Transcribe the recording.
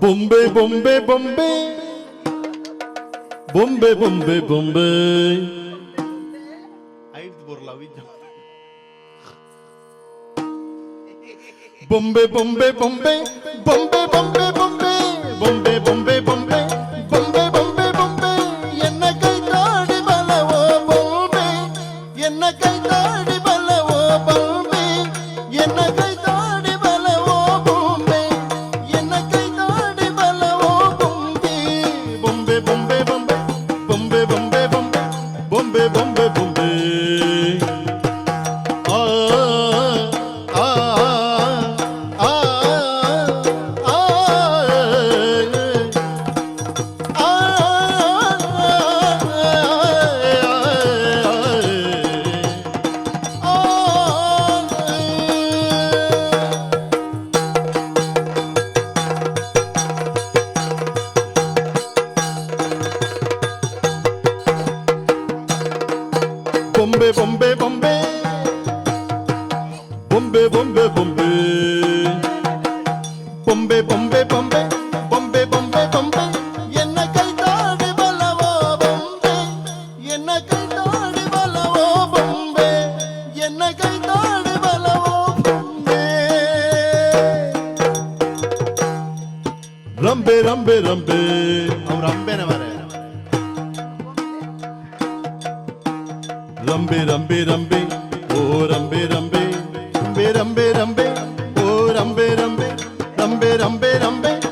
பொம்பே பொம்பே பொம்பே பொம்பே பொம்பே பொம்பே பொம்பே பொம்பே பொம்பே பொம்பே பொம்பே பொம்பே பொம்பே பொம்பே பொம்பே பொம்பே பொம்பே பொம்பே என்ன கை தாடி பலவோ பொம்பே என்ன கை தாடி பலவோ பொம்பே பொம்பு பொம்பு பொம்பு. பொம்பே பொம்பே பொம்பே பொம்பே பொம்பே பொம்பே பொம்பே பொம்பே பொம்பே பொம்பே பொம்பே பொம்பே என்ன கை தாடு பலவோ பொம்பே என்ன கை தாடு பலவோ பொம்பே என்ன கை தாடு பலவோ பொம்பே ரம்பே ரம்பே ரம்பே. அவன் ரம்பேன வரேன் ரம்பே ரம்பே ரம்பே. ஓ ரம்பே ரம்பே. ரம்பே ரம்பே ரம்பே. ஓ ரம்பே ரம்பே. ரம்பே ரம்பே ரம்பே.